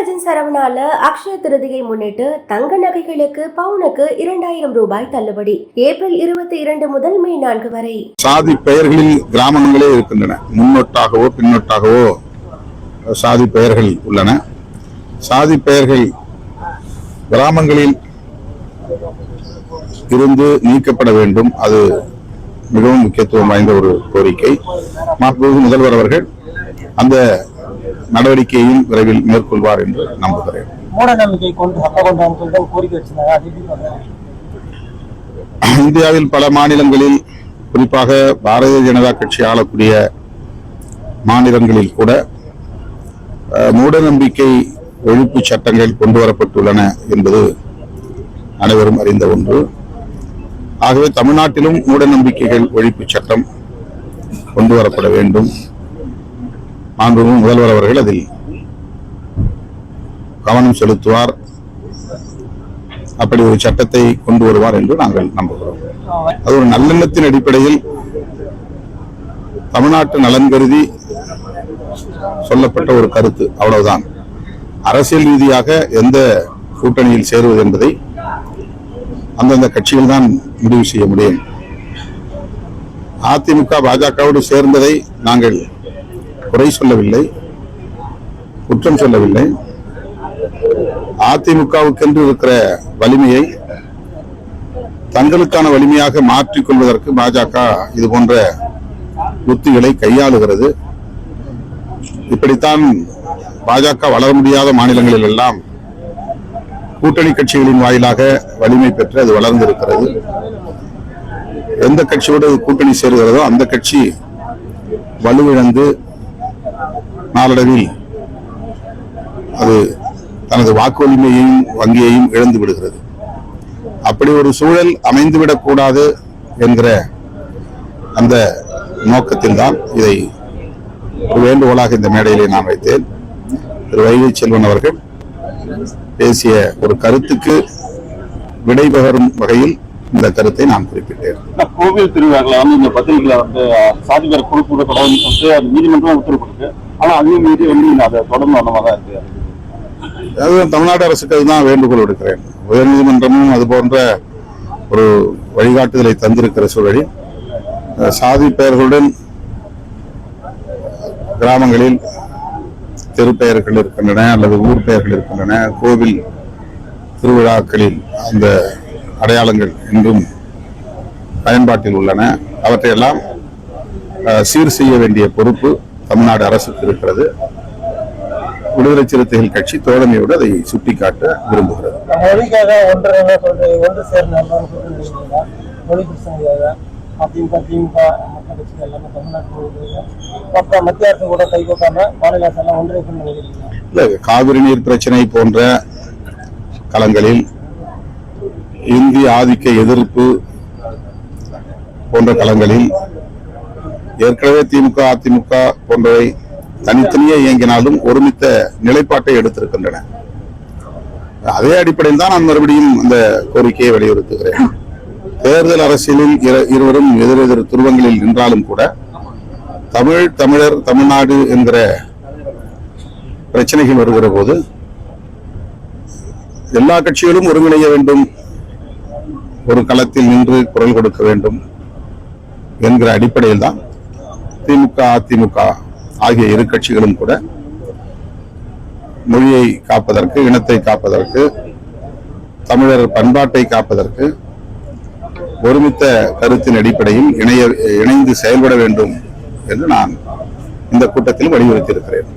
நடராஜன் சரவணால அக்ஷய திருதியை முன்னிட்டு தங்க நகைகளுக்கு பவுனுக்கு இரண்டாயிரம் ரூபாய் தள்ளுபடி. ஏப்ரல் இருபத்தி இரண்டு முதல் மே நான்கு வரை. சாதி பெயர்களில் கிராமங்களே இருக்கின்றன. முன்னொட்டாகவோ பின்னொட்டாகவோ சாதி பெயர்கள் உள்ளன. சாதி பெயர்கள் கிராமங்களில் இருந்து நீக்கப்பட வேண்டும். அது மிகவும் முக்கியத்துவம் வாய்ந்த ஒரு கோரிக்கை. மாண்புமிகு முதல்வர் அவர்கள் அந்த நடவடிக்கையையும் விரைவில் மேற்கொள்வார் என்று நம்புகிறேன். மூட நம்பிக்கை இந்தியாவில் பல மாநிலங்களில் குறிப்பாக பாரதிய ஜனதா கட்சி ஆளக்கூடிய மாநிலங்களில் கூட அஹ், மூடநம்பிக்கை ஒழிப்பு சட்டங்கள் கொண்டு வரப்பட்டுள்ளன என்பது அனைவரும் அறிந்த ஒன்று. ஆகவே தமிழ்நாட்டிலும் மூடநம்பிக்கைகள் ஒழிப்பு சட்டம் கொண்டு வரப்பட வேண்டும். மாண்புமிகு முதல்வர் அவர்கள் அதில் கவனம் செலுத்துவார். அப்படி ஒரு சட்டத்தை கொண்டு வருவார் என்று நாங்கள் நம்புகிறோம். அது ஒரு நல்லெண்ணத்தின் அடிப்படையில் தமிழ்நாட்டு நலன் கருதி சொல்லப்பட்ட ஒரு கருத்து. அவ்வளவுதான். அரசியல் ரீதியாக எந்த கூட்டணியில் சேருவது என்பதை அந்தந்த கட்சிகள் தான் முடிவு செய்ய முடியும். அதிமுக பாஜகவோடு சேர்ந்ததை நாங்கள் குறை சொல்லவில்லை குற்றம் சொல்லவில்லை. அதிமுகவுக்கென்று இருக்கிற வலிமையை தங்களுக்கான வலிமையாக மாற்றிக் கொள்வதற்கு பாஜக இது போன்ற உத்திகளை கையாளுகிறது. இப்படித்தான் பாஜக வளர முடியாத மாநிலங்களில் எல்லாம் கூட்டணி கட்சிகளின் வாயிலாக வலிமை பெற்று அது வளர்ந்திருக்கிறது. எந்த கட்சியோடு கூட்டணி சேருகிறதோ அந்த கட்சி வலுவிழந்து நாளடைவில் அது தனது வாக்குரிமையையும் வங்கியையும் இழந்து விடுகிறது. அப்படி ஒரு சூழல் அமைந்துவிடக்கூடாது என்கிற அந்த நோக்கத்தில்தான் இதை ஒரு வேண்டுகோளாக இந்த மேடையிலே நான் வைத்தேன். திரு வைகை செல்வன் அவர்கள் பேசிய ஒரு கருத்துக்கு விடைபெறும் வகையில் இந்த கருத்தை நான் குறிப்பிட்டேன். கோவில் திருவிழாக்களை வந்து இந்த பத்திரிகையில வந்து சாதிகார குழு கூடக்கூடாதுன்னு சொல்லிட்டு அது நீதிமன்றம் உத்தரவு ஆனா அதையும் மீறி வந்து அதை தொடர்ந்து வந்த மாதிரி தான் இருக்கு. அதாவது தமிழ்நாடு அரசுக்கு அதுதான் வேண்டுகோள் எடுக்கிறேன் உயர்நீதிமன்றமும் அது போன்ற ஒரு வழிகாட்டுதலை தந்திருக்கிற சூழலில் சாதி பெயர்களுடன் கிராமங்களில் தெருப்பெயர்கள் இருக்கின்றன அல்லது ஊர் பெயர்கள் இருக்கின்றன கோவில் திருவிழாக்களில் அந்த அடையாளங்கள் இன்றும் பயன்பாட்டில் உள்ளன. அவற்றையெல்லாம் சீர் செய்ய வேண்டிய பொறுப்பு தமிழ்நாடு அரசுக்கு இருக்கிறது. விடுதலை சிறுத்தைகள் கட்சி தோழமையோடு அதை சுட்டிக்காட்ட விரும்புகிறது. அதிமுக திமுக மற்ற கட்சிகள் எல்லாமே தமிழ்நாட்டில் மற்ற மத்திய அரசு கூட கைகோக்காம மாநில அரசு எல்லாம் காவிரி நீர் பிரச்சனை போன்ற களங்களில் இந்திய ஆதிக்க எதிர்ப்பு போன்ற களங்களில் ஏற்கனவே திமுக அதிமுக போன்றவை தனித்தனியே இயங்கினாலும் ஒருமித்த நிலைப்பாட்டை எடுத்திருக்கின்றன. அதே அடிப்படையில் தான் நான் மறுபடியும் அந்த கோரிக்கையை வலியுறுத்துகிறேன். தேர்தல் அரசியலில் இரு- இருவரும் எதிரெதிர் துருவங்களில் நின்றாலும் கூட தமிழ் தமிழர் தமிழ்நாடு என்கிற பிரச்சனைகள் வருகிற போது எல்லா கட்சிகளும் ஒருங்கிணைய வேண்டும். ஒரு களத்தில் நின்று குரல் கொடுக்க வேண்டும் என்கிற அடிப்படையில் தான் திமுக அதிமுக ஆகிய இரு கட்சிகளும் கூட மொழியை காப்பதற்கு இனத்தை காப்பதற்கு தமிழர் பண்பாட்டை காப்பதற்கு ஒருமித்த கருத்தின் அடிப்படையில் இணைய இணைந்து செயல்பட வேண்டும் என்று நான் இந்த கூட்டத்தில் வலியுறுத்தி இருக்கிறேன்